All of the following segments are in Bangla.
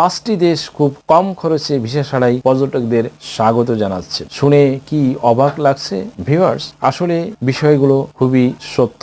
পাঁচটি দেশ খুব কম খরচে ভিসা ছাড়াই পর্যটকদের স্বাগত জানাচ্ছে। শুনে কি অবাক লাগছে ভিউয়ার্স আসলে বিষয়গুলো খুবই সত্য।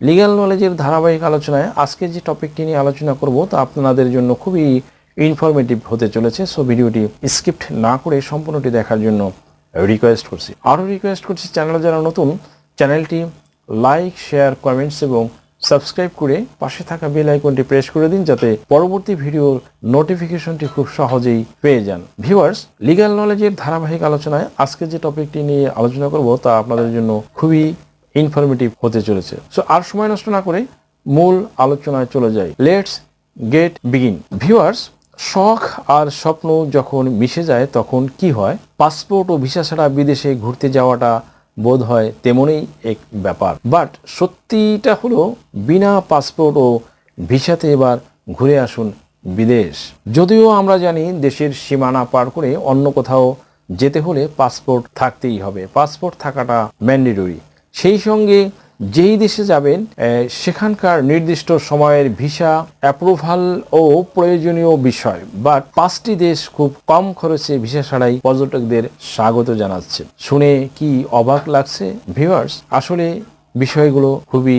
লিগ্যাল নলেজের ধারাবাহিক আলোচনায় আজকে যে টপিকটি নিয়ে আলোচনা করব তা আপনাদের জন্য খুবই ইনফরমেটিভ হতে চলেছে। সো ভিডিওটি স্কিপ্ট না করে সম্পূর্ণটি দেখার জন্য রিকোয়েস্ট করছি। আরও রিকোয়েস্ট করছি চ্যানেলে যারা নতুন চ্যানেলটি লাইক শেয়ার কমেন্টস এবং সাবস্ক্রাইব করে পাশে থাকা বেল আইকনটি প্রেস করে দিন যাতে পরবর্তী ভিডিওর নোটিফিকেশনটি খুব সহজেই পেয়ে যান। ভিউয়ার্স লিগ্যাল নলেজের ধারাবাহিক আলোচনায় আজকে যে টপিকটি নিয়ে আলোচনা করব তা আপনাদের জন্য খুবই ইনফরমেটিভ হতে চলেছে। সো আর সময় নষ্ট না করে মূল আলোচনায় চলে যাই। লেটস গেট বিগিন ভিউয়ার্স শখ আর স্বপ্ন যখন মিশে যায়, তখন কি হয়? পাসপোর্ট ও ভিসা ছাড়া বিদেশে ঘুরতে যাওয়াটা বোধ হয় তেমনই এক ব্যাপার। বাট সত্যিটা হলো, বিনা পাসপোর্ট ও ভিসাতে এবার ঘুরে আসুন বিদেশ। যদিও আমরা জানি দেশের সীমানা পার করে অন্য কোথাও যেতে হলে পাসপোর্ট থাকতেই হবে। পাসপোর্ট থাকাটা ম্যান্ডেটরি সেই সঙ্গে যেই দেশে যাবেন সেখানকার নির্দিষ্ট সময়ের ভিসা, অ্যাপ্রুভাল ও প্রয়োজনীয় বিষয় বাট পাঁচটি দেশ খুব কম খরচে ভিসা ছাড়াই পর্যটকদের স্বাগত জানাচ্ছে। শুনে কি অবাক লাগছে, ভিউয়ার্স? আসলে বিষয়গুলো খুবই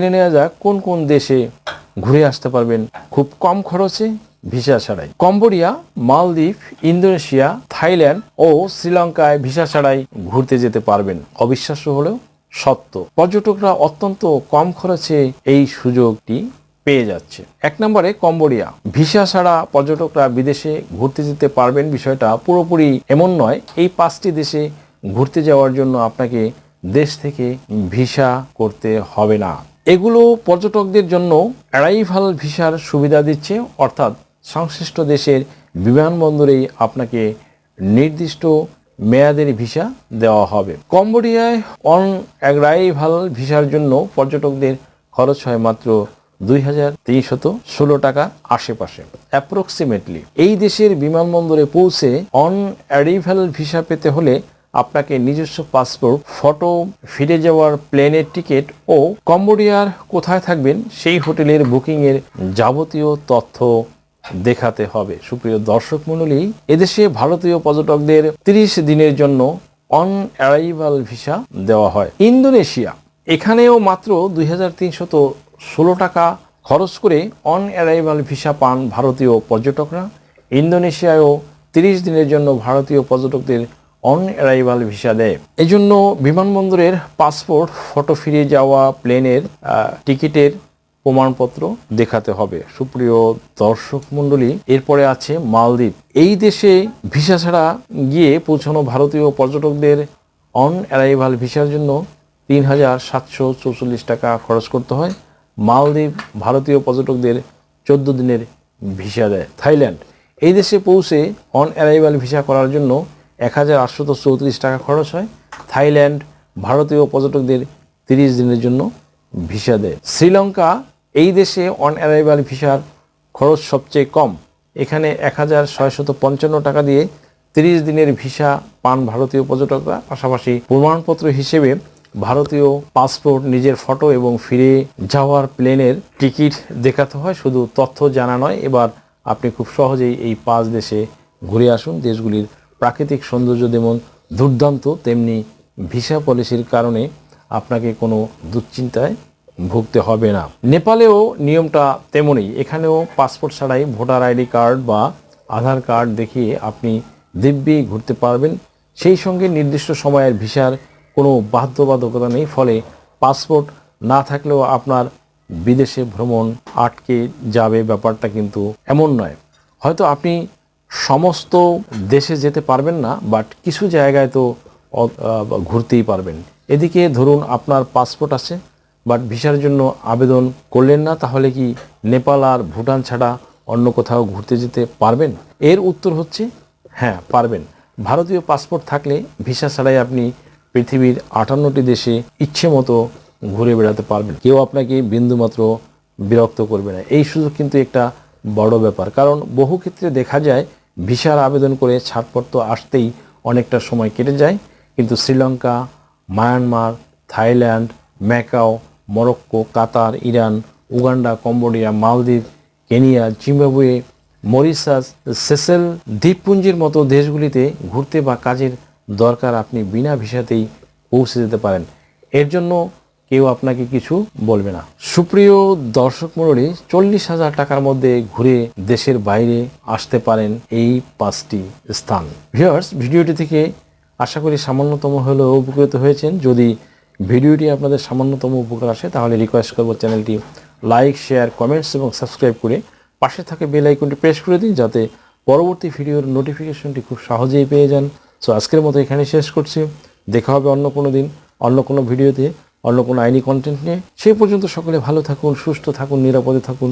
নেওয়া যাক কোন কোন দেশে ঘুরে আসতে পারবেন। খুব কম খরচে ভিসা ছাড়াই। কম্বোডিয়া, মালদ্বীপ, ইন্দোনেশিয়া, থাইল্যান্ড ও শ্রীলঙ্কায় ভিসা ছাড়াই ঘুরতে যেতে পারবেন। অবিশ্বাস্য হলেও সত্য। পর্যটকরা অত্যন্ত কম খরচে এই সুযোগটি পেয়ে যাচ্ছে। এক নম্বরে কম্বোডিয়া। ভিসা ছাড়া পর্যটকরা বিদেশে ঘুরতে যেতে পারবেন বিষয়টা পুরোপুরি এমন নয়। এই পাঁচটি দেশে ঘুরতে যাওয়ার জন্য আপনাকে দেশ থেকে ভিসা করতে হবে না। এগুলো পর্যটকদের জন্য অ্যারাইভাল ভিসার সুবিধা দিচ্ছে, অর্থাৎ সংশ্লিষ্ট দেশের বিমানবন্দরেই আপনাকে নির্দিষ্ট মেয়াদের ভিসা দেওয়া হবে। কম্বোডিয়ায় অন অ্যারাইভাল ভিসার জন্য পর্যটকদের খরচ হয় মাত্র দুই হাজার তিনশত ষোলো টাকা আশেপাশে। অ্যাপ্রক্সিমেটলি এই দেশের বিমানবন্দরে পৌঁছে অন অ্যারিভাল ভিসা পেতে হলে আপনাকে নিজস্ব পাসপোর্ট, ফটো, ফিরে যাওয়ার প্লেনের টিকিট ও কম্বোডিয়ার কোথায় থাকবেন সেই হোটেলের বুকিংয়ের যাবতীয় তথ্য দেখাতে হবে। সুপ্রিয় দর্শক মণ্ডলী, এদেশে ভারতীয় পর্যটকদের 30 দিনের জন্য অন অ্যারাইভাল ভিসা দেওয়া হয়। ইন্দোনেশিয়া, এখানেও মাত্র দুই ষোলো টাকা খরচ করে অন অ্যারাইভাল ভিসা পান ভারতীয় পর্যটকরা। ইন্দোনেশিয়ায়ও তিরিশ দিনের জন্য ভারতীয় পর্যটকদের অন অ্যারাইভাল ভিসা দেয়। এজন্য বিমানবন্দরের পাসপোর্ট ফটো ফিরে যাওয়া প্লেনের টিকিটের প্রমাণপত্র দেখাতে হবে। সুপ্রিয় দর্শক মণ্ডলী, এরপরে আছে মালদ্বীপ। এই দেশে ভিসা ছাড়া গিয়ে পৌঁছানো ভারতীয় পর্যটকদের অন অ্যারাইভাল ভিসার জন্য তিন হাজার সাতশো চৌচল্লিশ টাকা খরচ করতে হয়। মালদ্বীপ ভারতীয় পর্যটকদের চোদ্দ দিনের ভিসা দেয়। থাইল্যান্ড। এই দেশে পৌঁছে অন অ্যারাইভাল ভিসা করার জন্য এক হাজার আটশত চৌত্রিশ টাকা খরচ হয়। থাইল্যান্ড ভারতীয় পর্যটকদের তিরিশ দিনের জন্য ভিসা দেয়। শ্রীলঙ্কা এই দেশে অন অ্যারাইভাল ভিসার খরচ সবচেয়ে কম। এখানে এক হাজার ছয়শত পঞ্চান্ন টাকা দিয়ে তিরিশ দিনের ভিসা পান ভারতীয় পর্যটকরা। পাশাপাশি প্রমাণপত্র হিসেবে ভারতীয় পাসপোর্ট নিজের ফটো এবং ফিরে যাওয়ার প্লেনের টিকিট দেখাতে হয়। শুধু তথ্য জানা নয়, এবার আপনি খুব সহজেই এই পাঁচ দেশে ঘুরে আসুন। দেশগুলির প্রাকৃতিক সৌন্দর্য যেমন দুর্দান্ত, তেমনি ভিসা পলিসির কারণে আপনাকে কোনো দুশ্চিন্তায় ভুগতে হবে না। নেপালেও নিয়মটা তেমনই। এখানেও পাসপোর্ট ছাড়াই ভোটার আইডি কার্ড বা আধার কার্ড দেখিয়ে আপনি দিব্যি ঘুরতে পারবেন। সেই সঙ্গে নির্দিষ্ট সময়ের ভিসার কোনো বাধ্যবাধকতা নেই, ফলে পাসপোর্ট না থাকলেও আপনার বিদেশে ভ্রমণ আটকে যাবে ব্যাপারটা কিন্তু এমন নয়। হয়তো আপনি সমস্ত দেশে যেতে পারবেন না বাট কিছু জায়গায় তো ঘুরতেই পারবেন। এদিকে ধরুন আপনার পাসপোর্ট আছে বাট ভিসার জন্য আবেদন করলেন না, তাহলে কি নেপাল আর ভুটান ছাড়া অন্য কোথাও ঘুরতে যেতে পারবেন? এর উত্তর হচ্ছে হ্যাঁ পারবেন। ভারতীয় পাসপোর্ট থাকলে ভিসা ছাড়াই আপনি পৃথিবীর আটান্নটি দেশে ইচ্ছে মতো ঘুরে বেড়াতে পারবেন। কেউ আপনাকে বিন্দুমাত্র বিরক্ত করবে না। এই সুযোগ কিন্তু একটা বড় ব্যাপার। কারণ বহু ক্ষেত্রে দেখা যায় ভিসার আবেদন করে ছাড়পত্র আসতেই অনেকটা সময় কেটে যায়, কিন্তু Sri Lanka, Myanmar, Thailand, Macau, Morocco, Qatar, Iran, Uganda, Cambodia, মালদ্বীপ, কেনিয়া, জিম্বাবুয়ে, মরিশাস, সেসেল দ্বীপপুঞ্জের মতো দেশগুলিতে ঘুরতে বা কাজের দরকার আপনি বিনা ভিসাতেই পৌঁছে যেতে পারেন। এর জন্য কেউ আপনাকে কিছু বলবে না। সুপ্রিয় দর্শক মণ্ডলী, চল্লিশ হাজার টাকার মধ্যে ঘুরে দেশের বাইরে আসতে পারেন এই পাঁচটি স্থান। ভিউয়ার্স ভিডিওটি থেকে আশা করি সামান্যতম হলেও উপকৃত হয়েছেন। যদি ভিডিওটি আপনাদের সামান্যতম উপকার আসে, তাহলে রিকোয়েস্ট করব চ্যানেলটি লাইক শেয়ার কমেন্টস এবং সাবস্ক্রাইব করে পাশে থাকা বেল আইকনটি প্রেস করে দিন, যাতে পরবর্তী ভিডিওর নোটিফিকেশনটি খুব সহজেই পেয়ে যান। সো আজকের মতো এখানে শেষ করছি। দেখা হবে অন্য কোনো দিন, অন্য কোনো ভিডিওতে। অন্য কোনো আইনি কন্টেন্ট নিয়ে। সেই পর্যন্ত সকলে ভালো থাকুন সুস্থ থাকুন নিরাপদে থাকুন।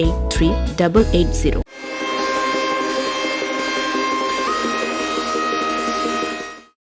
eight three double eight zero